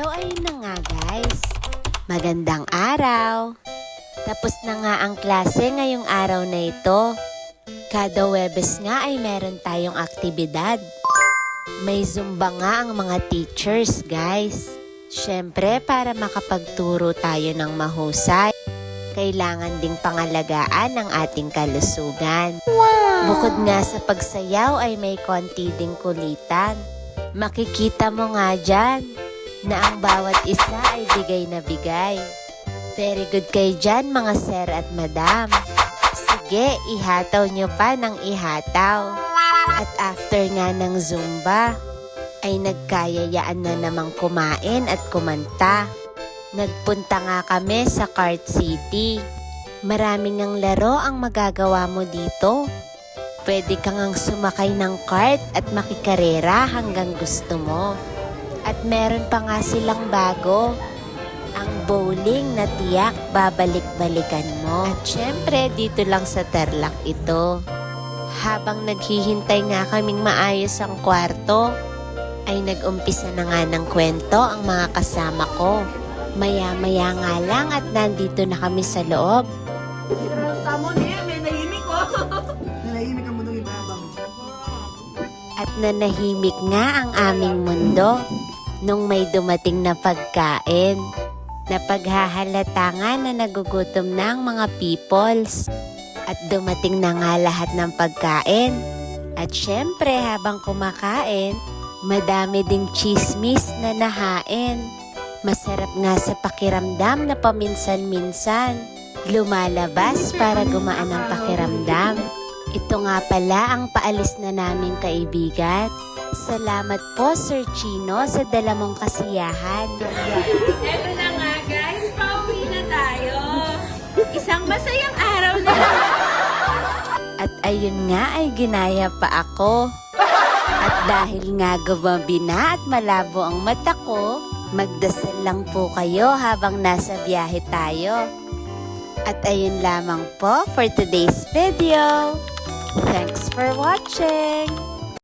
So ayun na nga guys, magandang araw! Tapos na nga ang klase ngayong araw na ito. Kada Webes nga ay meron tayong aktibidad. May zumba nga ang mga teachers guys. Siyempre para makapagturo tayo ng mahusay, kailangan ding pangalagaan ang ating kalusugan. Wow! Bukod nga sa pagsayaw ay may konti ding kulitan. Makikita mo nga dyan, na ang bawat isa ay bigay na bigay. Very good kayo dyan mga sir at madam. Sige, ihataw nyo pa ng ihataw. At after nga ng Zumba, ay nagkayayaan na namang kumain at kumanta. Nagpunta nga kami sa Cart City. Maraming ang laro ang magagawa mo dito. Pwede kang ang sumakay ng cart at makikarera hanggang gusto mo. At meron pa nga silang bago. Ang bowling na tiyak babalik-balikan mo. At syempre, dito lang sa Tarlac ito. Habang naghihintay nga kaming maayos ang kwarto, ay nag-umpisa na nga ng kwento ang mga kasama ko. Maya-maya nga lang at nandito na kami sa loob. Tamo niya, may nahimik ko. Nahimik ang mundong ibabang. At nanahimik nga ang aming mundo nung may dumating na pagkain. Napaghahalata nga na nagugutom na ang mga peoples. At dumating na nga lahat ng pagkain. At syempre habang kumakain, madami ding chismis na nahain. Masarap nga sa pakiramdam na paminsan-minsan. Lumalabas para gumaan ang pakiramdam. Ito nga pala ang paalis na naming kaibigan. Salamat po Sir Chino sa dala mong kasiyahan. Eto na nga guys, pauwi na tayo. Isang masayang araw na At ayun nga ay ginaya pa ako. At dahil nga gumabi na at malabo ang mata ko, magdasal lang po kayo habang nasa biyahe tayo. At ayun lamang po for today's video. Thanks for watching!